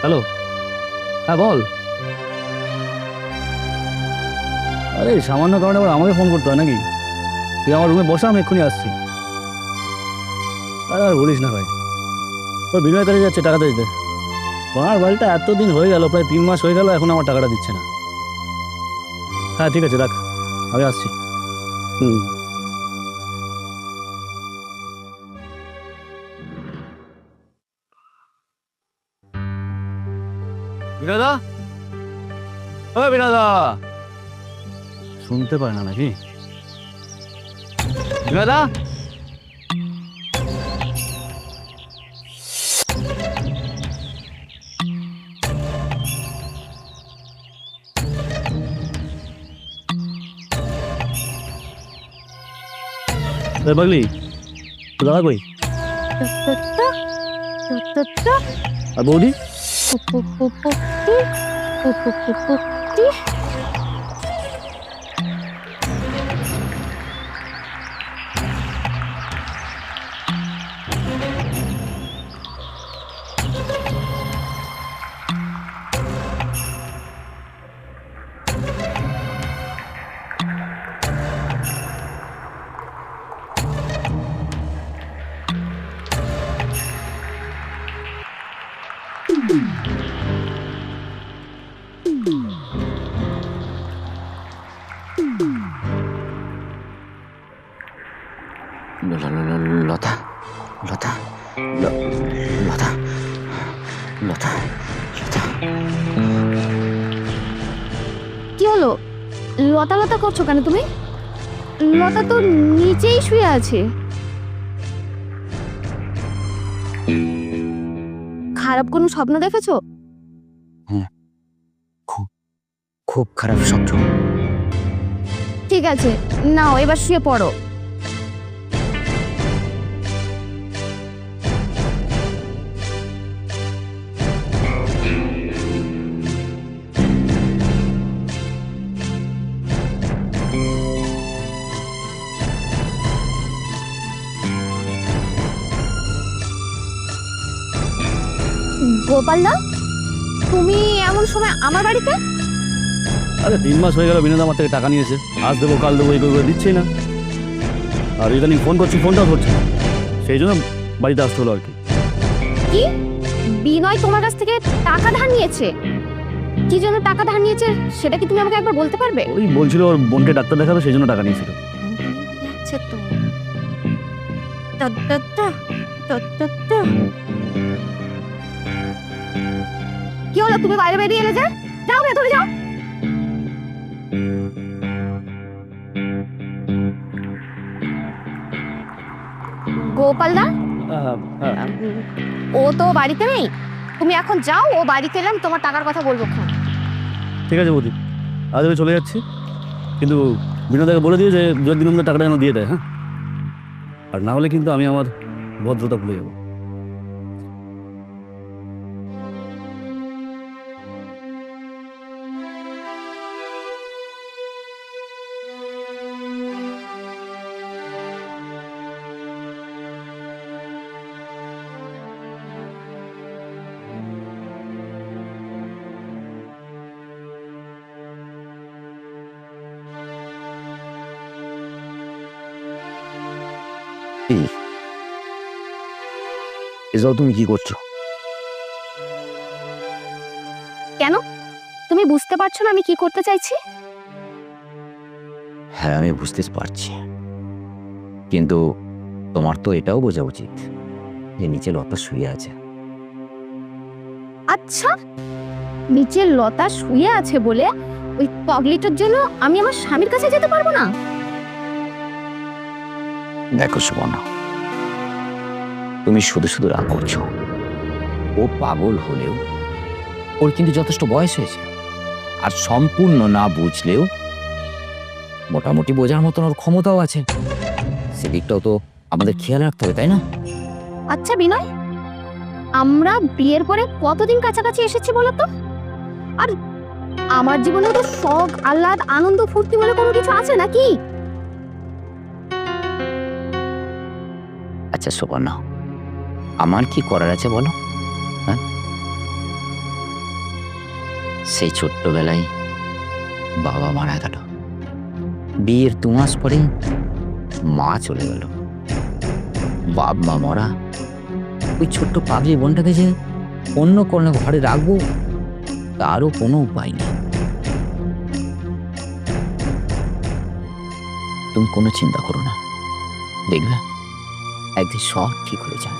Hello? হ্যাঁ বল। আরে সামান্য কারণে আবার আমাকে ফোন করতে হয় নাকি? তুই আমার রুমে বসা আমি এক্ষুনি আসছি। আরে আর বলিস না ভাই। তোর বিনয় তারিখ যাচ্ছে টাকাটা দিতে আমার বাড়িটা এতদিন হয়ে গেল প্রায় তিন মাস হয়ে গেল এখন আমার টাকাটা দিচ্ছে না। হ্যাঁ ঠিক আছে রাখ। আমি আসছি। হুম। বিনোদা? ও বিনোদা! শুনতে পায় না নাকি? বিনোদা? এ পাগলি তো দাদা কই আর বৌদি? ল- Pupupupupi. Pupupupupi. লতা লতা ল- লতা লতা লতা কি হলো? লতা লতা করছ কেন তুমি? লতা তো নিচেই শুয়ে আছে। খারাপ কোনো স্বপ্ন দেখেছ? খুব খারাপ স্বপ্ন। ঠিক আছে নাও এবার শুয়ে পড়ো। গোপাল দা? তুমি এমন সময় আমার বাড়িতে? আরে তিন মাস হয়ে গেল বিনোদ আমার থেকে টাকা নিয়েছে। আজ দেবো কাল দেবো এই করে দিচ্ছেই না। আর ইদানিং ফোন করছি ফোনটাও ধরছে না। সেই জন্য বাড়িতে আসতে হলো আর কি। কি? বিনয় তোমার কাছ থেকে টাকা ধার নিয়েছে? কি জন্য টাকা ধার নিয়েছে সেটা কি তুমি আমাকে একবার বলতে পারবে? ওই বলছিল ওর বোনকে ডাক্তার দেখাবে সেই জন্য টাকা নিয়েছিল। আচ্ছা তা। কি হলো তুমি বাইরে বেরিয়ে এলে যে? যাও ভেতরে যাও। গোপাল দা? ও তো বাড়িতে নেই। তুমি এখন যাও ও বাড়িতে এলাম তোমার টাকার কথা বলব খান ঠিক আছে বৌদি আজ আমি চলে যাচ্ছি। কিন্তু বিনোদাকে বলে দিও যে যদি দিন টাকাটা যেন দিয়ে দেয় হ্যাঁ? আর না হলে কিন্তু আমি আমার ভদ্রতা ভুলে যাব। এসব তুমি কি করছ? কেন? তুমি বুঝতে পারছ না আমি কি করতে চাইছি? হ্যাঁ আমি বুঝতে পারছি। কিন্তু তোমার তো এটাও বোঝা উচিত যে নিচে লতা শুয়ে আছে। আচ্ছা নিচে লতা শুয়ে আছে বলে ওই পগলিটার জন্য আমি আমার স্বামীর কাছে যেতে পারব না? দেখো সুবর্ণা, তুমি শুধু শুধু রাগ করছ। ও পাগল হলেও ওর কিন্তু যথেষ্ট বয়স হয়েছে। আর সম্পূর্ণ না বুঝলেও মোটামুটি বোঝার মতন ওর ক্ষমতাও আছে। সেদিকটাও তো আমাদের খেয়াল রাখতে হবে, তাই না? আচ্ছা বিনয়, আমরা বিয়ের পরে কতদিন কাছাকাছি এসেছি বলো তো? আর আমার জীবনে তো শখ আহ্লাদ, আনন্দ, ফুর্তি বলে কোনো কিছু আছে নাকি? আচ্ছা সুবর্ণা আমার কি করার আছে বলো? হ্যাঁ? সেই ছোট্টবেলায় বাবা মারা গেল। বিয়ের দু মাস পরেই মা চলে গেল। বাপ, মা মরা। ওই ছোট্ট পাগলি বোনটাকে যে অন্য কোনো ঘরে রাখব, তারও কোনো উপায় নেই। তুমি কোনো চিন্তা করো না। দেখবে? একদিন সব ঠিক হয়ে যায়।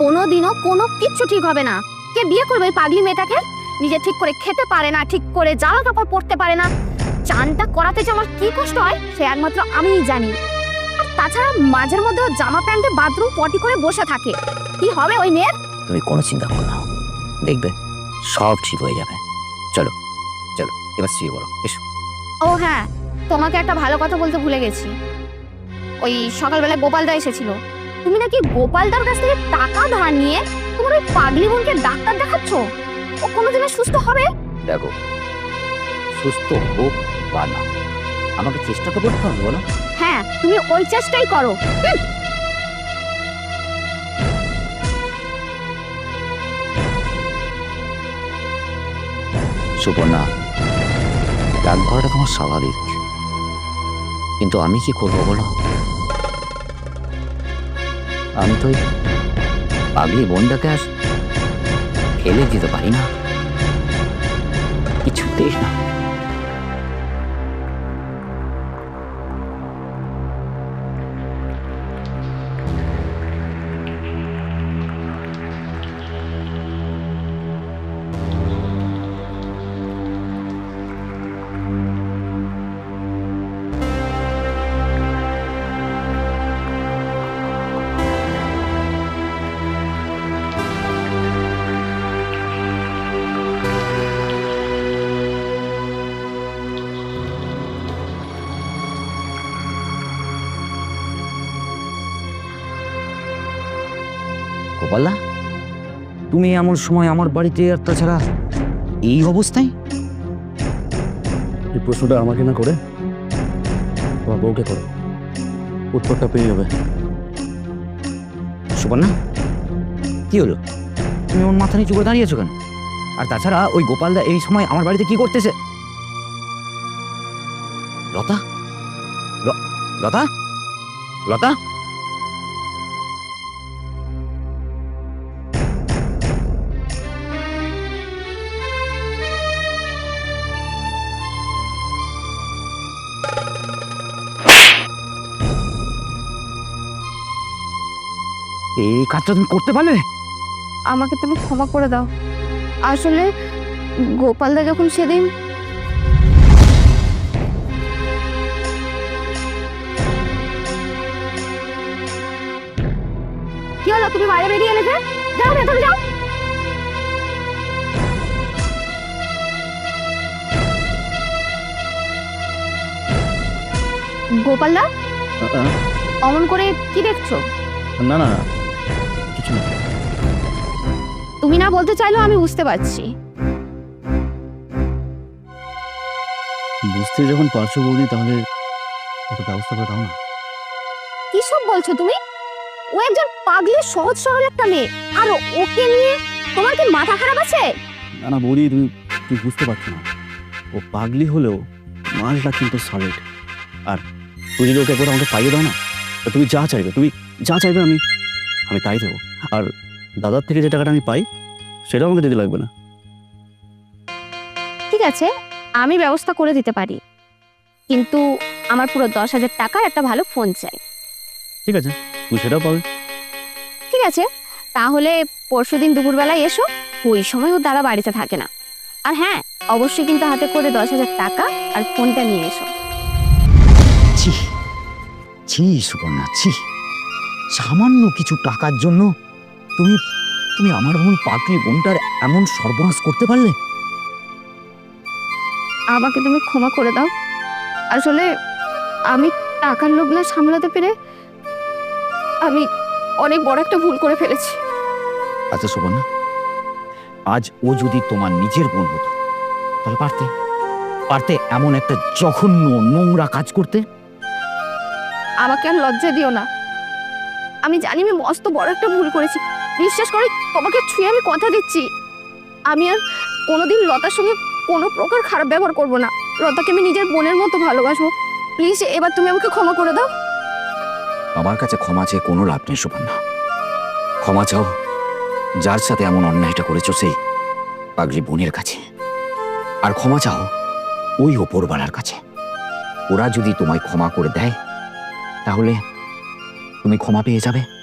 কোনোদিনও কোনো কিচ্ছু ঠিক হবে না। কে বিয়ে করবে ওই পাগলি মেয়েটাকে? নিজে ঠিক করে খেতে পারে না ঠিক করে জামা কাপড় পরতে পারে না। চানটা করাতে যে আমার কি কষ্ট হয় সে একমাত্র আমিই জানি। আর তাছাড়া মাঝের মধ্যে জামা প্যান্টে বাথরুম পটি করে বসে থাকে। কি হবে ওই মেয়ের? তুমি কোনো চিন্তা করো না। দেখবে সব ঠিক হয়ে যাবে। চলো চলো এবার শুয়ে বলো এসো। ও হ্যাঁ তোমাকে একটা ভালো কথা বলতে ভুলে গেছি। ওই সকালবেলায় গোপালদা এসেছিল। তুমি নাকি গোপালদার কাছ থেকে টাকা ধার নিয়ে তোমার ওই পাগলি বোনকে ডাক্তার দেখাচ্ছ? ও কোনোদিনও সুস্থ হবে? দেখো সুস্থ হোক বা না আমাকে চেষ্টা তো করতে হবে বলো। হ্যাঁ তুমি ওই চেষ্টাই করো। সুপর্ণা রাগ করাটা তোমার স্বাভাবিক। কিন্তু আমি কি করব বলো? আমি তো পাগলি বোনটাকে আর ফেলে দিতে পারি না। কিছুতেই না। গোপালা তুমি এমন সময় আমার বাড়িতে আর তাছাড়া এই অবস্থায়? এই প্রশ্নটা আমাকে না করে তোমার বউকে করো। উত্তরটা পেয়ে যাবে। সুবর্ণা কি হলো? তুমি ওর মাথা নিচু করে দাঁড়িয়েছো কেন? আর তাছাড়া ওই গোপালদা এই সময় আমার বাড়িতে কি করতেছে? লতা? ল- লতা? লতা? এই কাজটা তুমি করতে পারলে? আমাকে তুমি ক্ষমা করে দাও। আসলে গোপালদা যখন সেদিন কি হলো? তুমি বাইরে বেরিয়ে এলে যে যাও ভেতরে যাও। গোপালদা অমন করে কি দেখছ? না না না, তুমি না বলতে চাইলেও আমি বুঝতে পারছি। বুঝতে যখন পারছ বৌদি তাহলে একটু ব্যবস্থা করে দাও না। কি সব বলছো তুমি? ও একজন পাগলি সহজ সরল একটা মেয়ে। আর ওকে নিয়ে তোমার কি মাথা খারাপ আছে? না না বৌদি তুমি তুমি বুঝতে পারছ না। ও পাগলি হলেও মালটা কিন্তু সলিড আর তুমি যদি ওকে একবার আমাকে পাইয়ে দাও না তুমি যা চাইবে তুমি যা চাইবে আমি আমি তাই দেবো। আর দাদার থেকে যে টাকাটা আমি পাই সেটাও আমাকে দিতে লাগবে না। ঠিক আছে আমি ব্যবস্থা করে দিতে পারি। কিন্তু আমার পুরো দশ হাজার টাকার একটা ভালো ফোন চাই। ঠিক আছে তুমি সেটাও পাবে। ঠিক আছে তাহলে পরশুদিন দুপুরবেলায় এসো ওই সময় ও দাদা বাড়িতে থাকে না। আর হ্যাঁ অবশ্যই কিন্তু হাতে করে দশ হাজার টাকা আর ফোনটা নিয়ে এসো। ছি ছি সুকন্যা ছি। সামান্য কিছু টাকার জন্য তুমি তুমি আমার মন পাগলি বোনটার এমন সর্বনাশ করতে পারলে? আমাকে তুমি ক্ষমা করে দাও। আসলে আমি টাকার না সামলাতে পেরে আমি অনেক বড় একটা ভুল করে ফেলেছি। আচ্ছা সুকন্যা আজ ও যদি তোমার নিজের বোন হতো তাহলে পারতে পারতে এমন একটা জঘন্য নোংরা কাজ করতে? আমাকে আর লজ্জা দিও না। আমি জানি আমি মস্ত বড় একটা ভুল করেছি। বিশ্বাস করে, তোমাকে ছুঁয়ে আমি কথা দিচ্ছি। আমি আর কোনোদিন লতার সঙ্গে কোনো প্রকার খারাপ ব্যবহার করব না। লতাকে আমি নিজের বোনের মতো ভালোবাসবো। প্লিজ, এবার তুমি আমাকে ক্ষমা করে দাও। আমার কাছে ক্ষমা চেয়ে কোনো লাভ নেই সুবর্ণা ক্ষমা চাও। যার সাথে এমন অন্যায়টা করেছ, সেই পাগলি বোনের কাছে। আর ক্ষমা চাও ওই ওপরবালার কাছে। ওরা যদি তোমায় ক্ষমা করে দেয়, তাহলে তুমি ক্ষমা পেয়ে যাবে।